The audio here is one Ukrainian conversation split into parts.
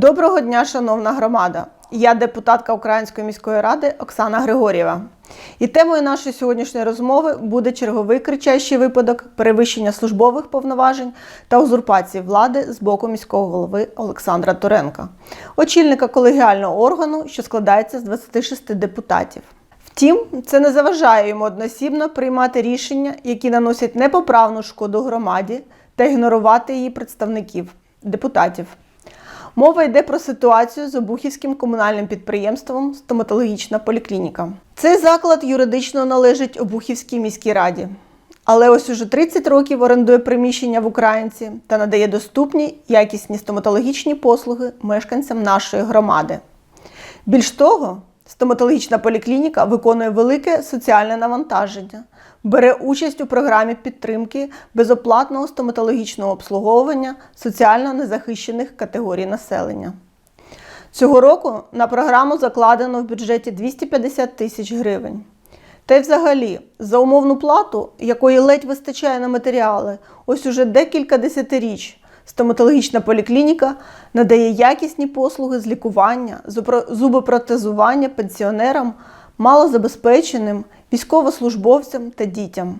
Доброго дня, шановна громада! Я депутатка Української міської ради Оксана Григорєва. І темою нашої сьогоднішньої розмови буде черговий кричащий випадок перевищення службових повноважень та узурпації влади з боку міського голови Олександра Туренка, очільника колегіального органу, що складається з 26 депутатів. Втім, це не заважає йому односібно приймати рішення, які наносять непоправну шкоду громаді та ігнорувати її представників депутатів. Мова йде про ситуацію з Обухівським комунальним підприємством Стоматологічна поліклініка. Цей заклад юридично належить Обухівській міській раді. Але ось уже 30 років орендує приміщення в Українці та надає доступні якісні стоматологічні послуги мешканцям нашої громади. Більш того, стоматологічна поліклініка виконує велике соціальне навантаження, бере участь у програмі підтримки безоплатного стоматологічного обслуговування соціально незахищених категорій населення. Цього року на програму закладено в бюджеті 250 тисяч гривень. Та й взагалі, за умовну плату, якої ледь вистачає на матеріали, ось уже декілька десятиріч стоматологічна поліклініка надає якісні послуги з лікування, зубопротезування пенсіонерам, малозабезпеченим, військовослужбовцям та дітям.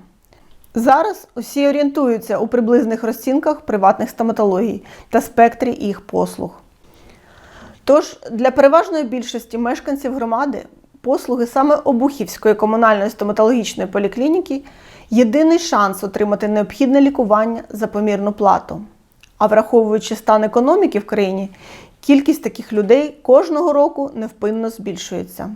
Зараз усі орієнтуються у приблизних розцінках приватних стоматологій та спектрі їх послуг. Тож для переважної більшості мешканців громади послуги саме Обухівської комунальної стоматологічної поліклініки єдиний шанс отримати необхідне лікування за помірну плату. А враховуючи стан економіки в країні, кількість таких людей кожного року невпинно збільшується.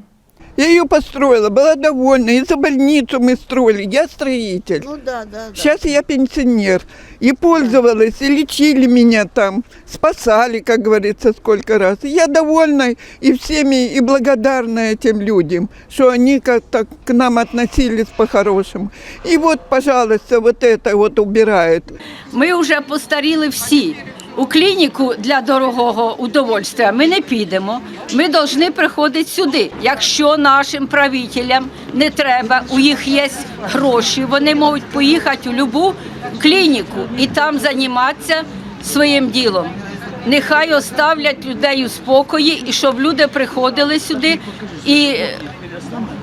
Я ее построила, была довольна. И за больницу мы строили. Я строитель. Ну да, да, да. Сейчас я пенсионер. И пользовалась, и лечили меня там. Спасали, как говорится, сколько раз. И я довольна и всеми, и благодарна этим людям, что они как-то к нам относились по-хорошему. И вот, пожалуйста, вот это вот убирают. Ми вже постаріли всі. У клініку для дорогого удовольствия ми не підемо. Ми повинні приходити сюди. Якщо нашим правителям не треба, у їх є гроші, вони можуть поїхати у будь-яку клініку і там займатися своїм ділом. Нехай оставлять людей у спокої, і щоб люди приходили сюди і е,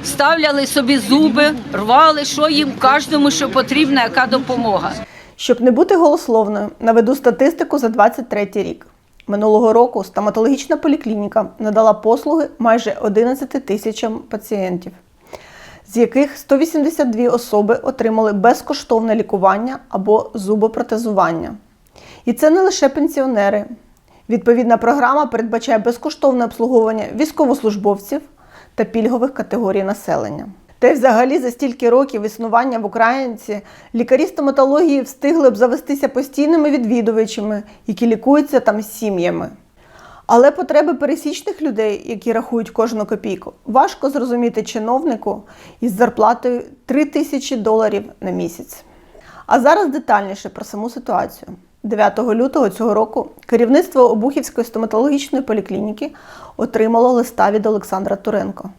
ставляли собі зуби, рвали, що їм кожному, що потрібна, яка допомога. Щоб не бути голословною, наведу статистику за 23 рік. Минулого року стоматологічна поліклініка надала послуги майже 11 тисячам пацієнтів, з яких 182 особи отримали безкоштовне лікування або зубопротезування. І це не лише пенсіонери. Відповідна програма передбачає безкоштовне обслуговування військовослужбовців та пільгових категорій населення. Та й взагалі за стільки років існування в Українці лікарі стоматології встигли б завестися постійними відвідувачами, які лікуються там сім'ями. Але потреби пересічних людей, які рахують кожну копійку, важко зрозуміти чиновнику із зарплатою 3 тисячі доларів на місяць. А зараз детальніше про саму ситуацію. 9 лютого цього року керівництво Обухівської стоматологічної поліклініки отримало листа від Олександра Туренко,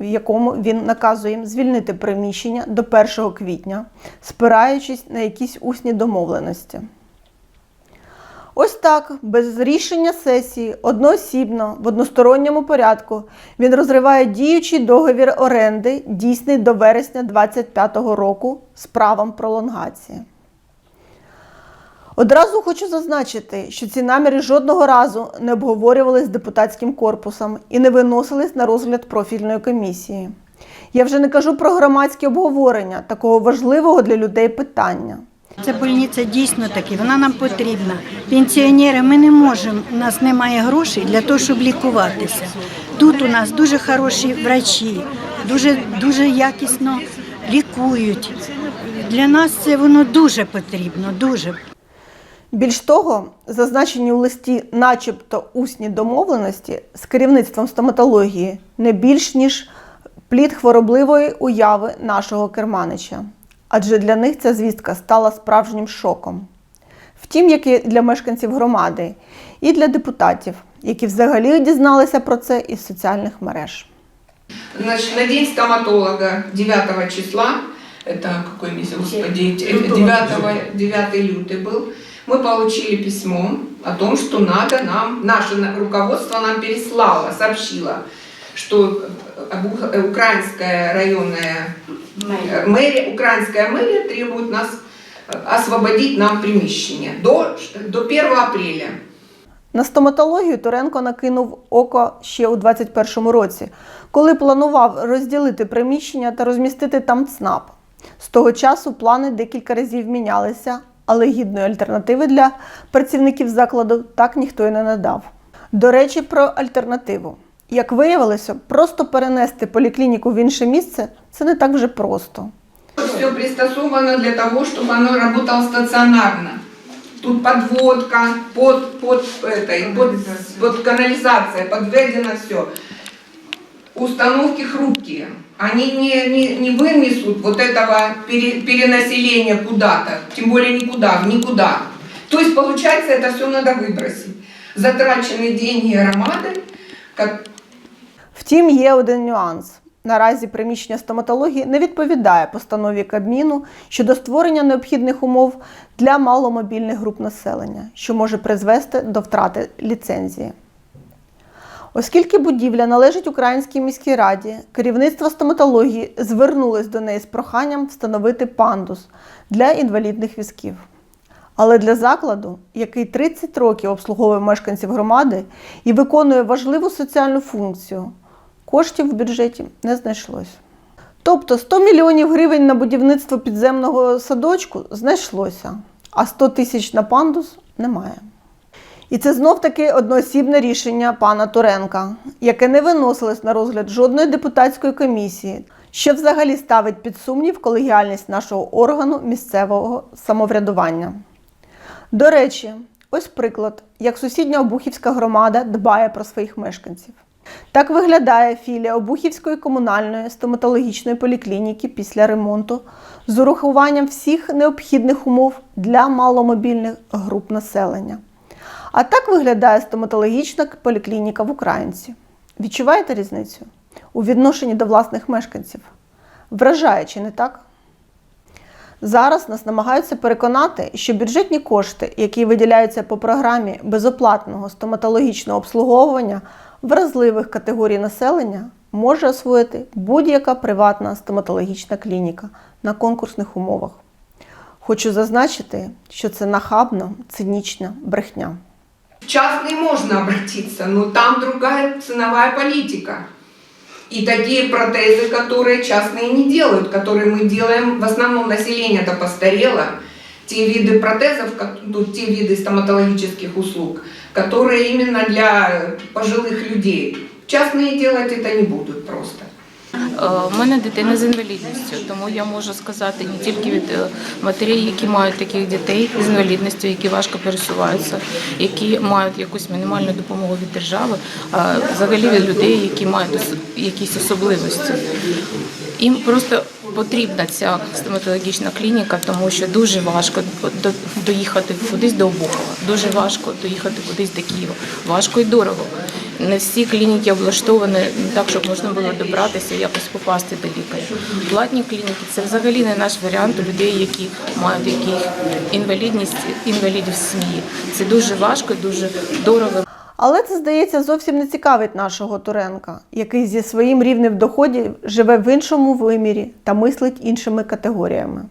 в якому він наказує їм звільнити приміщення до 1 квітня, спираючись на якісь усні домовленості. Ось так, без рішення сесії, одноосібно, в односторонньому порядку, він розриває діючий договір оренди, дійсний до вересня 2025 року з правом пролонгації. Одразу хочу зазначити, що ці наміри жодного разу не обговорювалися з депутатським корпусом і не виносились на розгляд профільної комісії. Я вже не кажу про громадське обговорення такого важливого для людей питання. Ця больниця дійсно таки, вона нам потрібна. Пенсіонери, ми не можемо, у нас немає грошей для того, щоб лікуватися. Тут у нас дуже хороші врачі, дуже, дуже якісно лікують. Для нас це воно дуже потрібно, дуже. Більш того, зазначені у листі, начебто усні домовленості з керівництвом стоматології не більш ніж плід хворобливої уяви нашого керманича. Адже для них ця звістка стала справжнім шоком. Втім, як і для мешканців громади, і для депутатів, які взагалі дізналися про це із соціальних мереж. Значит, на день стоматолога 9 числа, это какой месяц, господи, 9, 9 лютый был, мы получили письмо о том, что надо нам, наше на- руководство нам переслало, сообщило, что э, Абу- э, украинская районная э, мэрия, украинская мэрия требует нас э, освободить нам приміщення до, до 1 апреля. На стоматологію Туренко накинув око ще у 2021 році, коли планував розділити приміщення та розмістити там ЦНАП. З того часу плани декілька разів мінялися, але гідної альтернативи для працівників закладу так ніхто й не надав. До речі, про альтернативу. Як виявилося, просто перенести поліклініку в інше місце це не так вже просто. Все пристосовано для того, чтобы оно работало стационарно. Тут подводка, под, под, этой, под, под канализация, подведено все Установки хрупкие. Они не, не, не вынесут вот этого пере- перенаселения куда-то, тем более никуда, в никуда. То есть, получается, это все надо выбросить. Затраченные деньги громады, как Втім, є один нюанс. Наразі приміщення стоматології не відповідає постанові Кабміну щодо створення необхідних умов для маломобільних груп населення, що може призвести до втрати ліцензії. Оскільки будівля належить Українській міській раді, керівництво стоматології звернулось до неї з проханням встановити пандус для інвалідних візків. Але для закладу, який 30 років обслуговує мешканців громади і виконує важливу соціальну функцію, коштів в бюджеті не знайшлось. Тобто 100 мільйонів гривень на будівництво підземного садочку знайшлося, а 100 тисяч на пандус немає. І це знов таки одноосібне рішення пана Туренка, яке не виносилось на розгляд жодної депутатської комісії, що взагалі ставить під сумнів колегіальність нашого органу місцевого самоврядування. До речі, ось приклад, як сусідня Обухівська громада дбає про своїх мешканців. Так виглядає філія Обухівської комунальної стоматологічної поліклініки після ремонту з урахуванням всіх необхідних умов для маломобільних груп населення. А так виглядає стоматологічна поліклініка в Українці. Відчуваєте різницю у відношенні до власних мешканців? Вражає, чи не так? Зараз нас намагаються переконати, що бюджетні кошти, які виділяються по програмі безоплатного стоматологічного обслуговування вразливих категорій населення, може освоїти будь-яка приватна стоматологічна клініка на конкурсних умовах. Хочу зазначити, що це нахабно, цинічна брехня. В частный можно обратиться, но там другая ценовая политика. И такие протезы, которые частные не делают, которые мы делаем, в основном население это постарело, те виды протезов, ну, те виды стоматологических услуг, которые именно для пожилых людей. Частные делать это не будут просто. Е, У мене дитина з інвалідністю, тому я можу сказати не тільки від е, матерей, які мають таких дітей з інвалідністю, які важко пересуваються, які мають якусь мінімальну допомогу від держави, а взагалі від людей, які мають якісь особливості. Їм просто потрібна ця стоматологічна клініка, тому що дуже важко до- доїхати кудись до Обухова, дуже важко доїхати кудись до Києва, важко і дорого. Не всі клініки облаштовані так, щоб можна було добратися, і якось попасти до лікаря. Платні клініки це взагалі не наш варіант у людей, які мають які інвалідність, інвалідів сім'ї. Це дуже важко, дуже дорого. Але це, здається, зовсім не цікавить нашого Туренка, який зі своїм рівнем доходів живе в іншому вимірі та мислить іншими категоріями.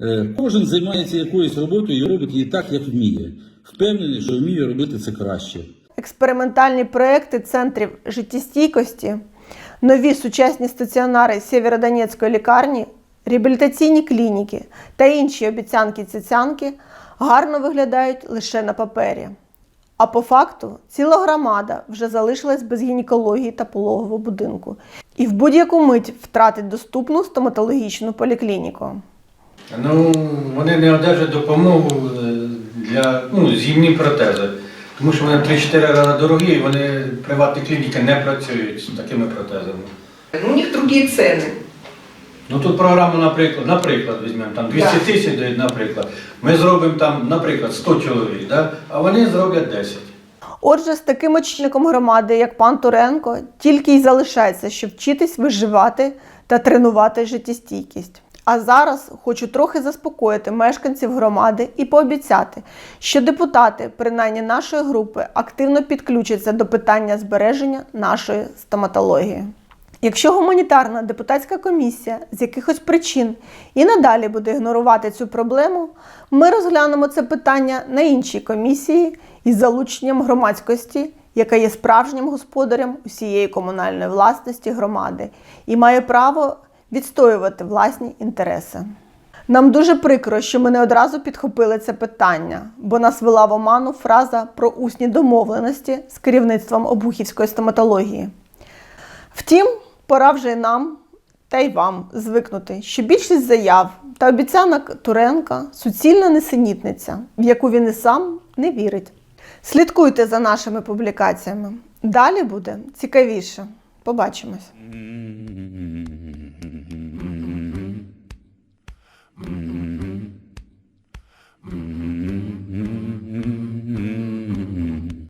Е, Кожен займається якоюсь роботою і робить її так, як вміє. Впевнений, що вміє робити це краще. Експериментальні проекти центрів життєстійкості, нові сучасні стаціонари Сєвєродонецької лікарні, реабілітаційні клініки та інші обіцянки-цяцянки гарно виглядають лише на папері. А по факту ціла громада вже залишилась без гінекології та пологового будинку і в будь-яку мить втратить доступну стоматологічну поліклініку. Ну, вони не одержать допомогу е, для ну, зімні протези. Тому що вони 3-4 рази дорогі, і вони приватні клініки не працюють з такими протезами. Ну, У них другие цены. Ну тут програму, наприклад, наприклад, візьмемо там 200 тисяч дають, наприклад. Ми зробимо там, наприклад, 100 чоловік, да? а вони зроблять 10. Отже, з таким очільником громади, як пан Туренко, тільки й залишається, що вчитись виживати та тренувати життєстійкість. А зараз хочу трохи заспокоїти мешканців громади і пообіцяти, що депутати, принаймні нашої групи, активно підключаться до питання збереження нашої стоматології. Якщо гуманітарна депутатська комісія з якихось причин і надалі буде ігнорувати цю проблему, ми розглянемо це питання на іншій комісії із залученням громадськості, яка є справжнім господарем усієї комунальної власності громади і має право відстоювати власні інтереси. Нам дуже прикро, що ми не одразу підхопили це питання, бо нас вела в оману фраза про усні домовленості з керівництвом обухівської стоматології. Втім, пора вже й нам та й вам звикнути, що більшість заяв та обіцянок Туренка суцільна несенітниця, в яку він і сам не вірить. Слідкуйте за нашими публікаціями. Далі буде цікавіше. Побачимось. Mm-hmm.